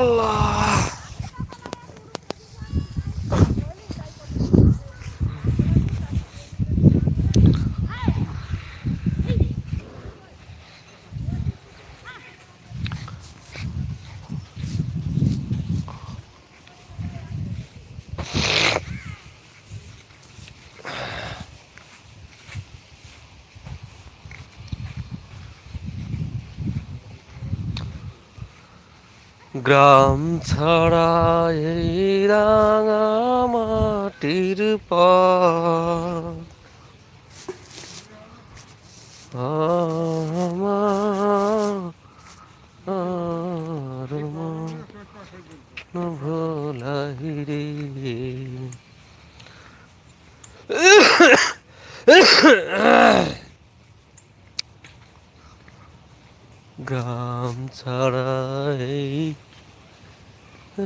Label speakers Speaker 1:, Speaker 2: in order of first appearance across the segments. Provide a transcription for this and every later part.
Speaker 1: আল্লাহ গ্রাম ছাড়া এই রাঙা মাটির আমার রে। গ্রাম ছাড়া এই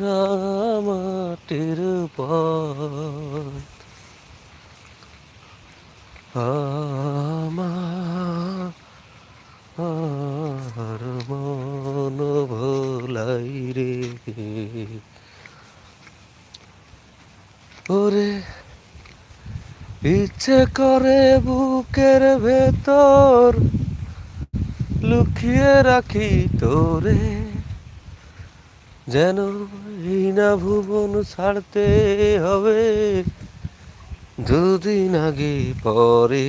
Speaker 1: রামাটির পথ। আমার মন ভোলাই রে। ওরে ইচ্ছে করে বুকের ভেতর লুকিয়ে রাখি তোরে। যেন এই না ভুবন ছাড়তে হবে। দুদিন আগে পরে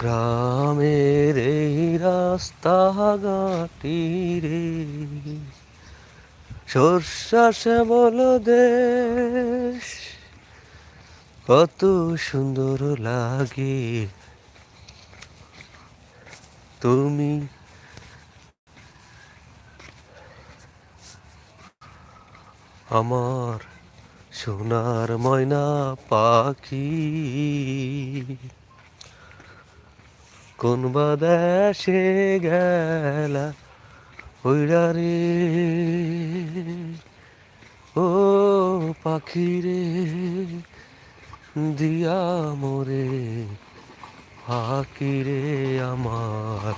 Speaker 1: গ্রামের এই রাস্তা ঘাটি রে, সর্ষা শ্যামল দেশ। কত সুন্দর লাগে। তুমি আমার সোনার ময়না পাখি। কোন বা দেশে গেলা ওইরা রে? ও পাখি রে, দিয়া মোরে পাখি রে আমার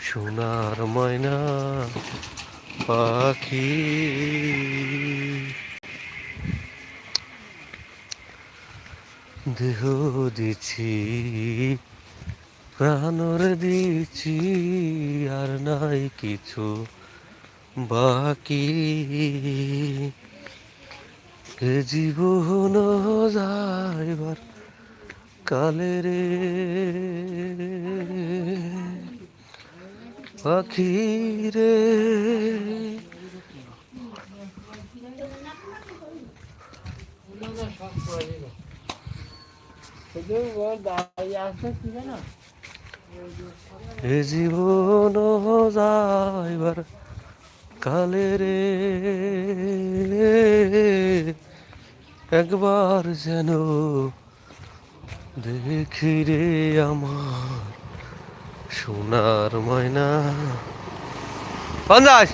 Speaker 1: সোনার ময়না পাখি। দেহ দিছি প্রাণর দিছি আর নাই কিছু বাকি। এ জীবন যাইবার কালে রে পাখি এ জীবন যাইবার কালে রে। একবার যেন দেখি রে আমার সোনার ময়না। পঞ্চাশ।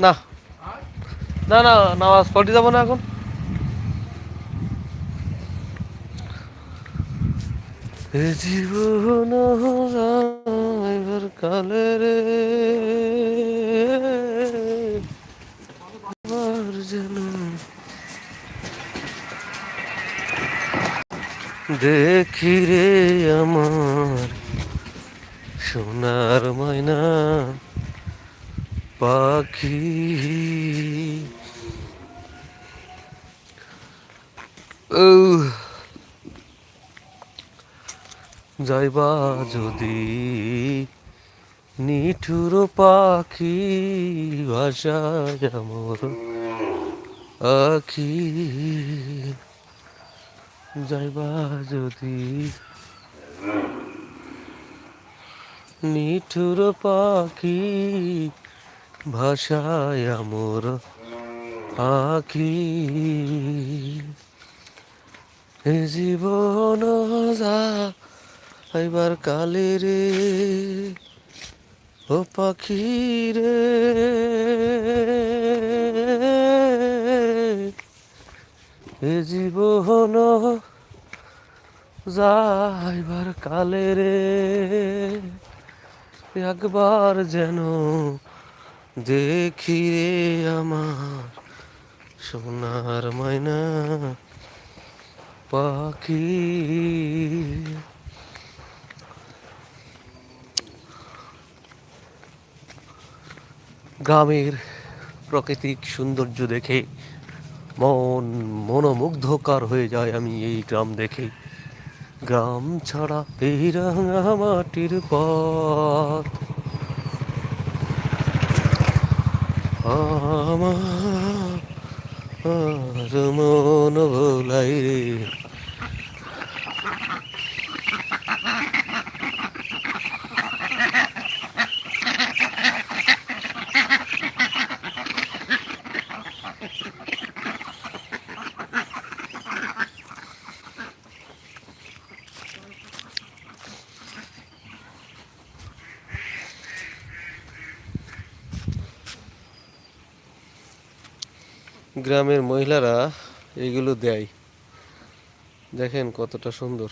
Speaker 1: না। না না, নামাজ পড়তে যাব না এখন। জীবন কালে রে। আমার দেখি রে আমার সোনার ময়না পাখি। যাইবা যদি নিঠুর পাখি ভাষায় মোর আখি। যাইবা যদি। নিঠুর পাখি ভাষায় আমর পাখি। এ জীবন যা এবার কালে রে, ও পাখি রে। এ জীবন যাইবার কালে রে, একবার যেন দেখি রে আমার সোনার ময়না পাখি। গ্রামের প্রাকৃতিক সৌন্দর্য দেখে মন মনোমুগ্ধকার হয়ে যায় আমি এই গ্রাম দেখে। গ্রাম ছাড়া এই রাঙা মাটির পথ। আমার মন ভোলাই রে। গ্রামের মহিলারা এগুলো দেয়। দেখেন কতটা সুন্দর।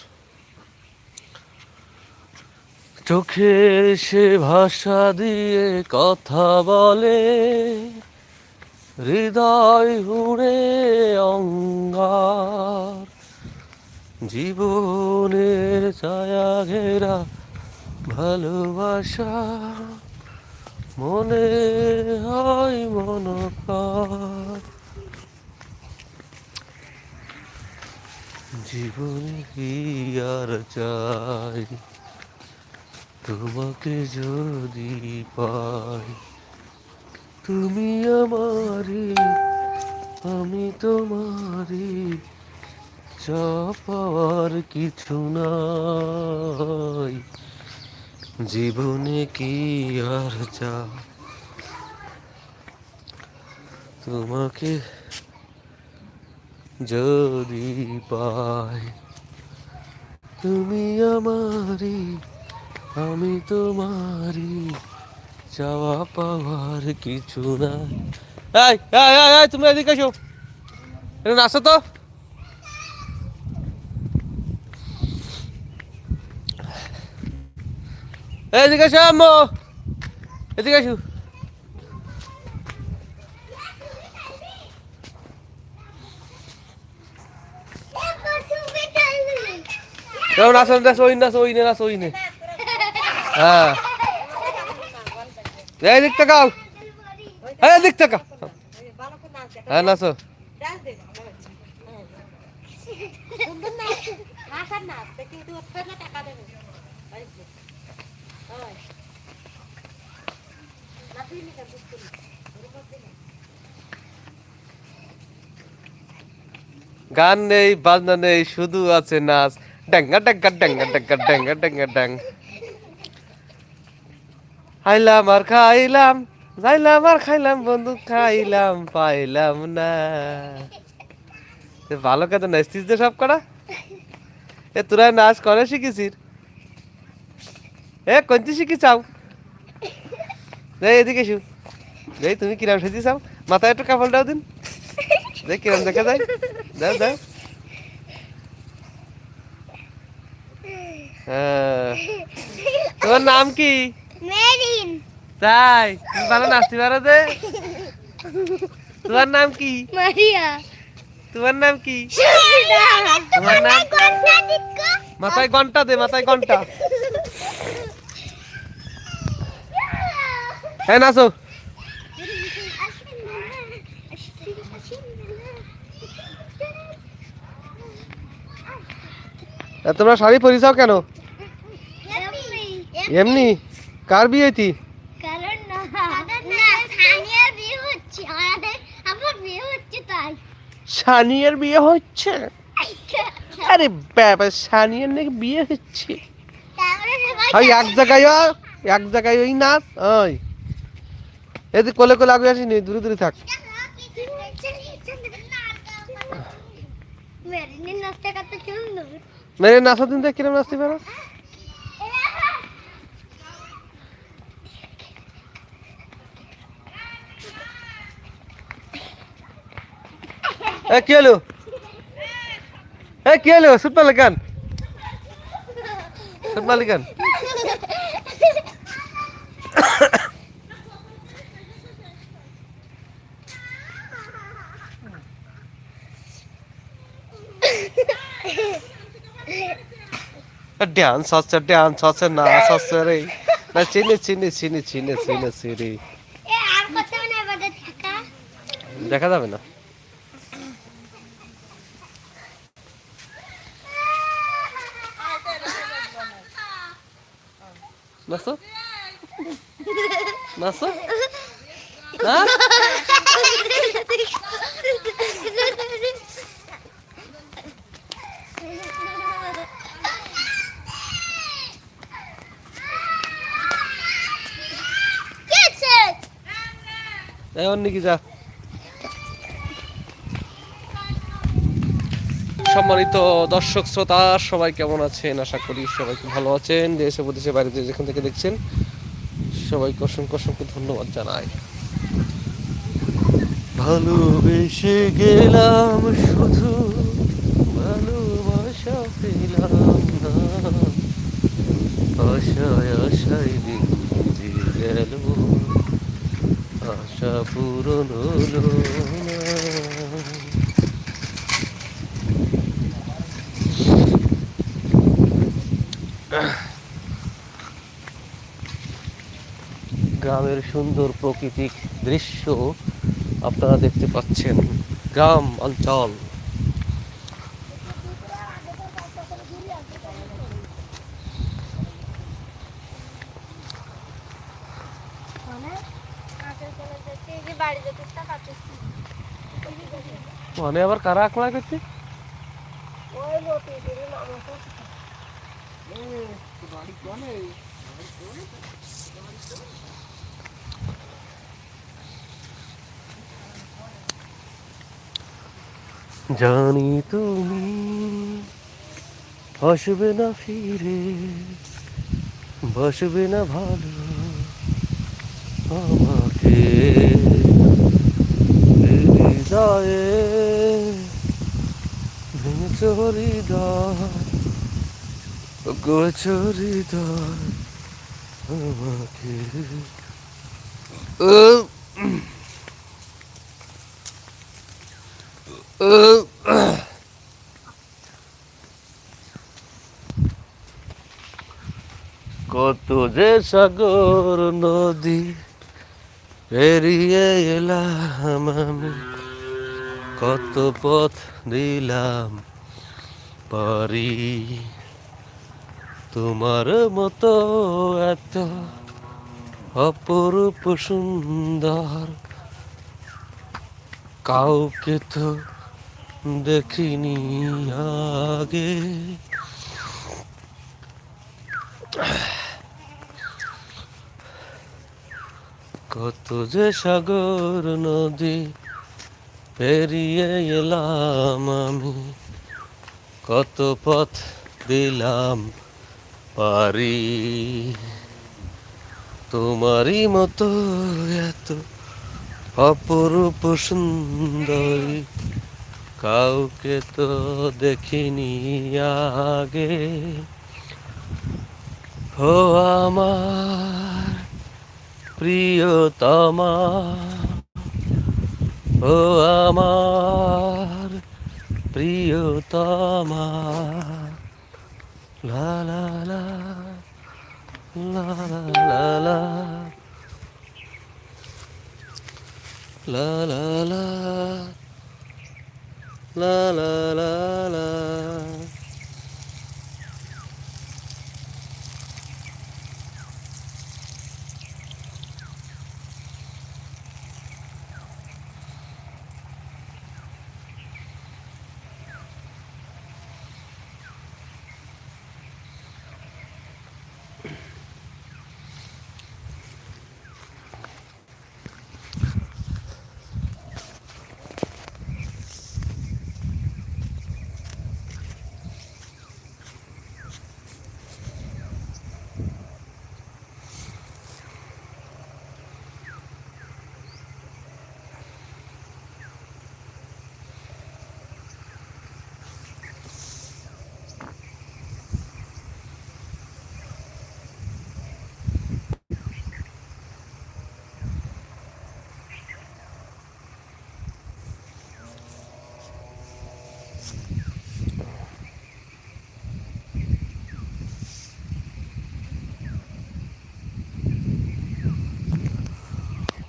Speaker 1: চোখে সে ভাষা দিয়ে কথা বলে, হৃদয় হুড়ে অঙ্গার। জীবনের ছায়া ঘেরা ভালোবাসা, মনে হয় মনকার। জীবনে কি আর চাই। তোমাকে যদি পাই, তুমি আমারি, আমি তোমারি চা পাওয়ার কিছু নাই। জীবনে কি আর চা তোমাকে যদি পাই, তুমি আমারি আমি তোমারি চাওয়া পাওয়ার কিছু না। তুমি এদিকে এসো। এখানে আসো তো। এদিকে এসো আম্মু। এদিকে এসো। কেমন আসো না সই না সই না হ্যাঁ এই হ্যাঁ নাচো গান নেই, বাজনা নেই, শুধু আছে নাচ। ড্যাঙ্গা ড্যাঙ্গা ড্যাঙ্গা ড্যাঙ্গা ড্যাঙ্গা ড্যাঙ্গা ড্যাং খাইলাম আর খাইলাম যাইলাম আর খাইলাম বন্ধু খাইলাম পাইলাম না ভালো কাজ নাচতিস যে সব করা এ তোরা নাচ করে শিখেছিস এ কোনটি শিখি চাও এই এদিকে শু এই তুমি কিরাম সেজি চাও মাথায় একটু কাপড় দাও দিন দেখ কিরাম দেখা যায় দাও দাও তোমার নাম কি?
Speaker 2: মেরিন।
Speaker 1: তাই তুমি ভালো নাচতে পারো যে। তোমার নাম কি?
Speaker 2: মারিয়া।
Speaker 1: তোমার নাম কি? তোমার নাম? মাথায় ঘণ্টা দে মাথায় ঘণ্টা। হ্যাঁ নাচো। তোমরা শাড়ি পরিছাও কেন? এমনি? কার বিয়ে হইতি?
Speaker 2: কারণ না। না সানিয়া বিয়ে হচ্ছে। আমাদের আমার বিয়ে হচ্ছে তাই।
Speaker 1: সানিয়ার বিয়ে হচ্ছে? আরে বাবা সানিয়ার নাকি বিয়ে হচ্ছে? ওই এক জায়গায় এক জায়গায় ওই নাচ ওই। এদি কোলে কোলে আগে আসিনি দূরে দূরে থাক। মেরে নাচা দিন দেখ কিরম নাচতে পারো? এ কি হলো? এ কি হলো? সুট মারলে কেন? সুট মারলে কেন? ড্যান্স হচ্ছে ড্যান্স হচ্ছে নাচ হচ্ছে রে। না চিনি চিনি চিনি চিনি চিনি চিনি। দেখা যাবে না। Nasıl? Nasıl?
Speaker 2: Ha?
Speaker 1: Geçin. Ne onun güzel. সম্মানিত দর্শক শ্রোতা, সবাই কেমন আছেন? আশা করি সবাই খুব ভালো আছেন। দেশে বিদেশে বাইরে যেখান থেকে দেখছেন, সবাইকে অসংখ্য অসংখ্য ধন্যবাদ জানাই। ভালোবেসে গেলাম শুধু, ভালোবাসা পেলাম না। আশা পূরণ হলো না। গ্রামের সুন্দর প্রাকৃতিক দৃশ্য আপনারা দেখতে পাচ্ছেন। গ্রাম অঞ্চল। মানে আবার কারা আকড়া করতে জানি তুমি আসবে না ফিরে, বসবে না ভালো আমাকে। হৃদয়ে ভেঙেছ হৃদয়, গোছ হৃদয় আমাকে। যে সাগর নদী, পেরিয়ে এলাম আমি। কত পথ দিলাম পারি, তোমার মতো এত অপরূপ সুন্দর কাউকে তো দেখিনি আগে। কত যে সাগর নদী পেরিয়ে এলাম আমি। কত পথ দিলাম পারি। তোমারই মতো এত অপরূপ সুন্দরী কাউকে তো দেখিনি আগে। ও আমার প্রিয়তমা ও আমার প্রিয়তমা লা লা লা লা লা লা লা লা লা লা লা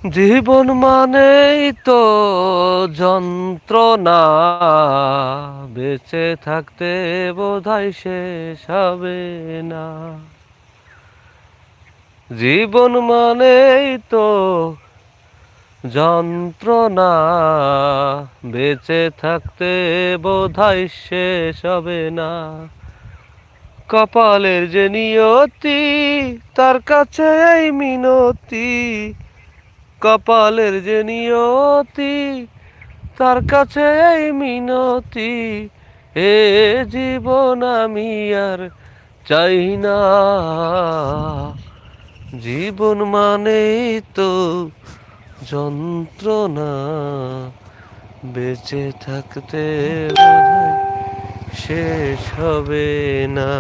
Speaker 1: জীবন মানেই তো যন্ত্রণা। বেঁচে থাকতে বোধহয় শেষ হবে না। জীবন মানেই তো যন্ত্রণা। বেঁচে থাকতে বোধহয় শেষ হবে না। কপালের যে নিয়তি, তার কাছে এই মিনতি। কপালের যে নিয়তি, তার কাছে এই মিনতি। এ জীবন আমি আর চাই না। জীবন মানেই তো যন্ত্রণা। বেঁচে থাকতে শেষ হবে না।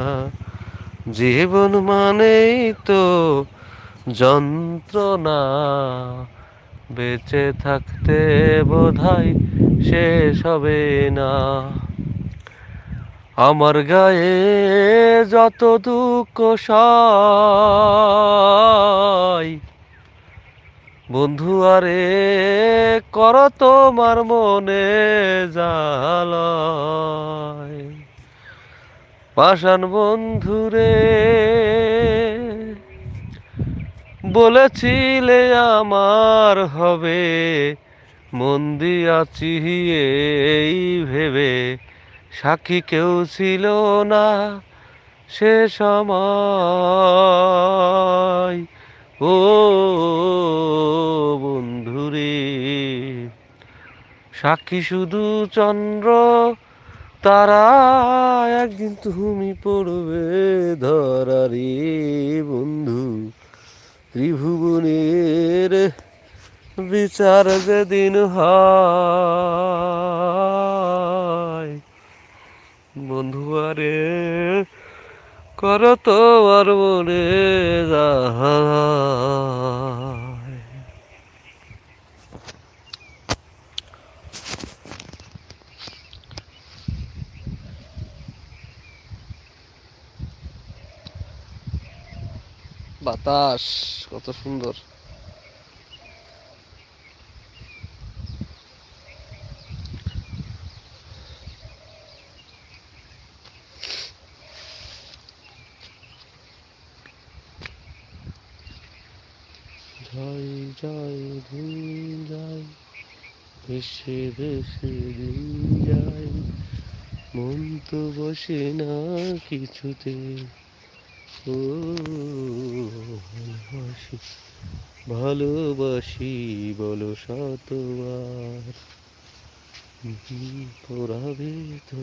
Speaker 1: জীবন মানেই তো যন্ত্রণা। বেঁচে থাকতে বোধহয় শেষ হবে না। আমার গায়ে যত দুঃখ বন্ধু আরে, কর তোমার মনে জালয় পাষাণ বন্ধুরে বলেছিলে আমার হবে, মন দিয়াছি এই ভেবে সাক্ষী কেউ ছিল না সে সময়। ও বন্ধুরে, সাক্ষী শুধু চন্দ্র, তারা একদিন তুমি পড়বে ধরারি বন্ধু। ত্রিভুবনের বিচার যেদিন হয় বন্ধু আরে কর তো আর মনে বাতাস। কত সুন্দর। জয় জয় যায়। মন তো বসে না কিছুতে। ভালোবাসি ভালোবাসি বলো শতবার পোড়াবে তো